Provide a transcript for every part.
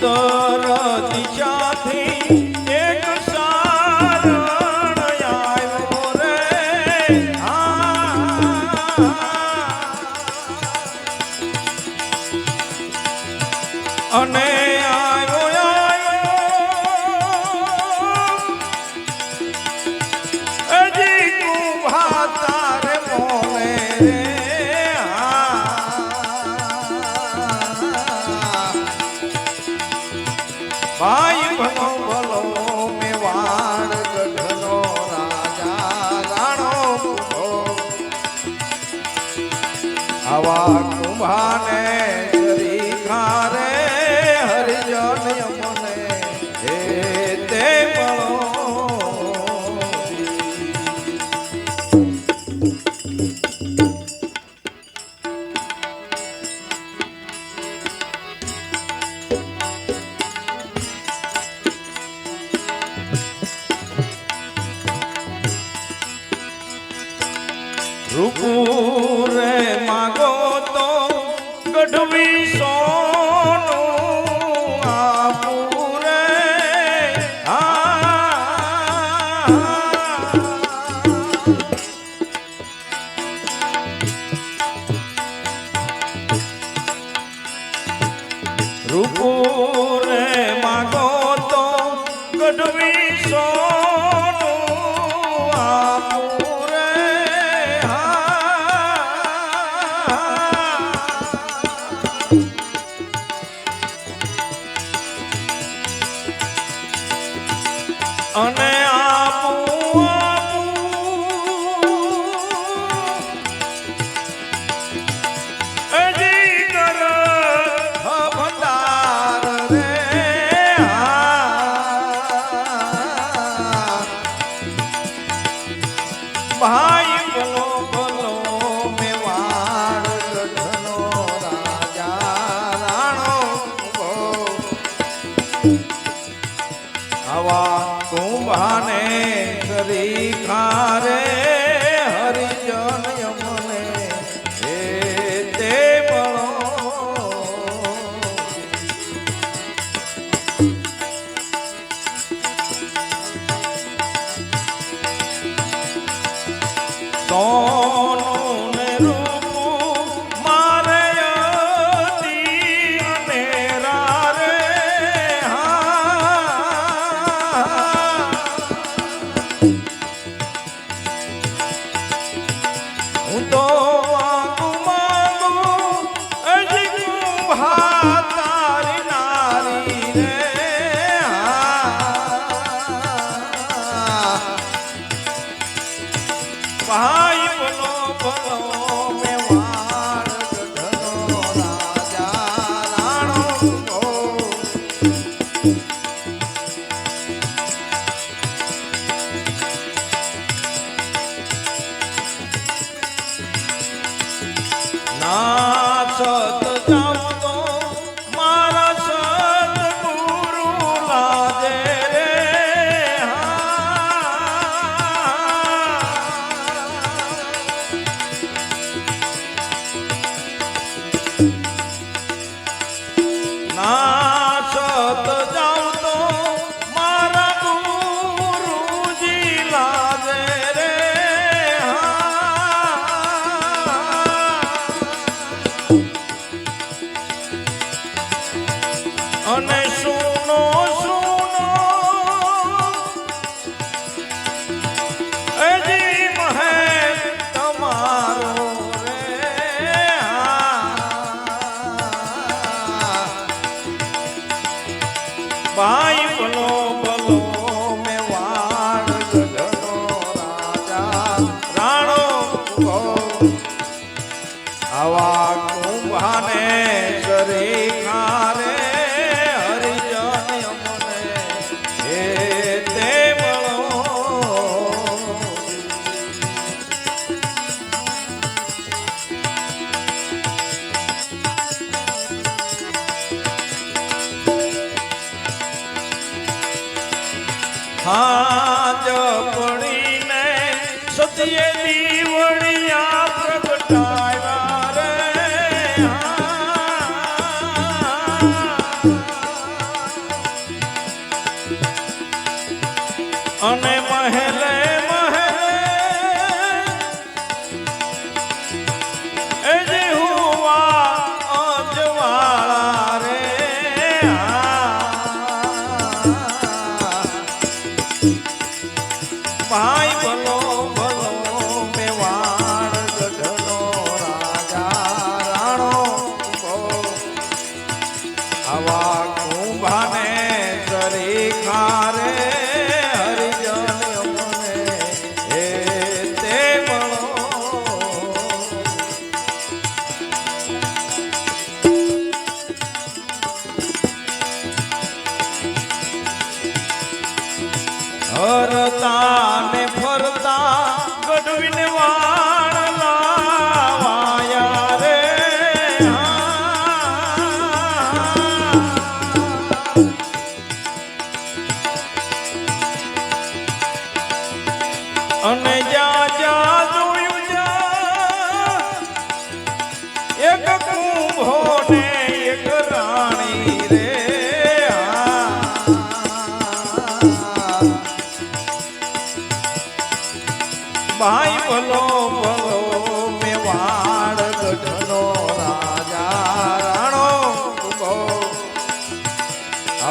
ઉત્તર દિશાથી બહાને શ્રી ખારે હરિજન મને હે તે રૂપુ રે માગો ગઢવી સોનું આપુરે રૂપું on no. juntos. હાજ પડીને સતીએ દીવણિયા પ્રગટાવ્યા રે. અને મહેલ ફરતા ને ફરતા ગઢવીને વાણ લાવાયા રે. અને જા જા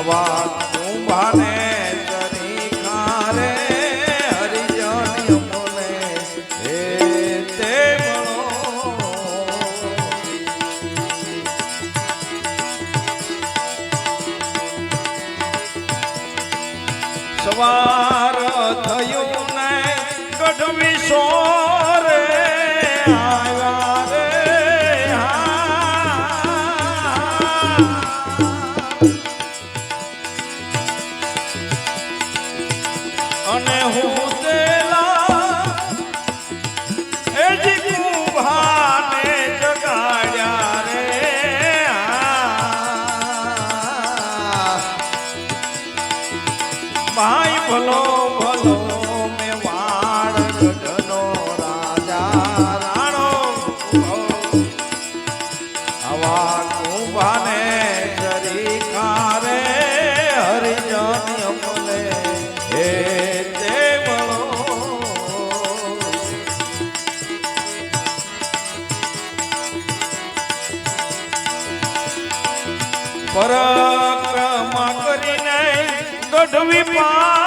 બાબા કુંભાને ચરી ખારે હરિજન મને હે તે સવાર થયું ને ગઢવી પરાક્રમા કરીને ગઢવી પા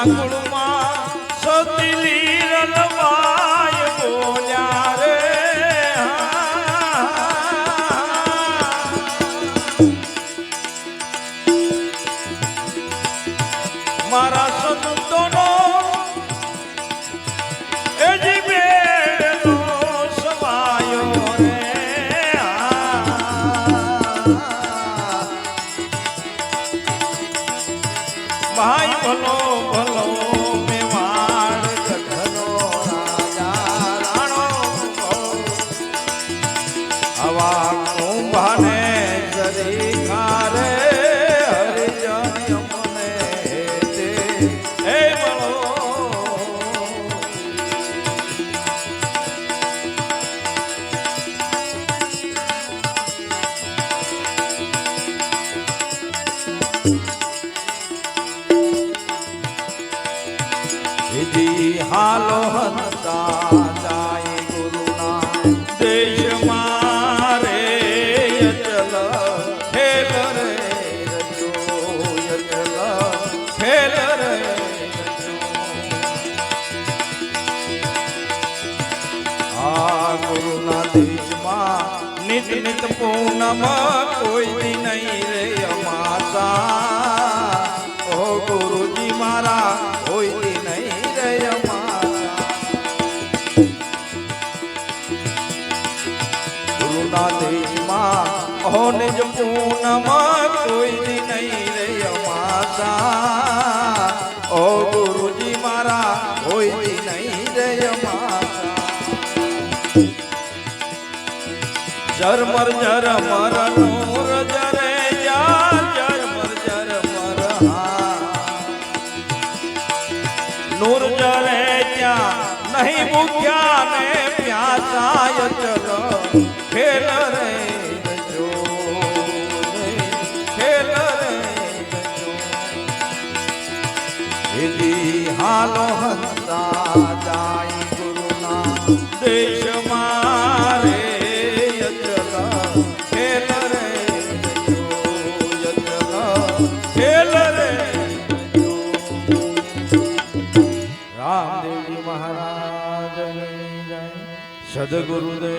આંગણું નિત પૂનમમાં કોઈ નહીં રે અમાતા. ઓ ગુરુજી મારા, કોઈ નહીં રે અમાતા. ગુરુના દેશમાં ઓ નિજ પૂનમમાં કોઈ નહીં રે અમાતા. ઓ ગુરુજી મારા, કોઈ ઝરમર ઝર મારા, નૂર જરે યાર ઝરમર ઝર મારા નૂર જરે ત્યાં નહીં મૂક્યા ને પ્યાસાય ચલો. ખેલ રે હાલો હસતા જાય ಗುರುದೇವ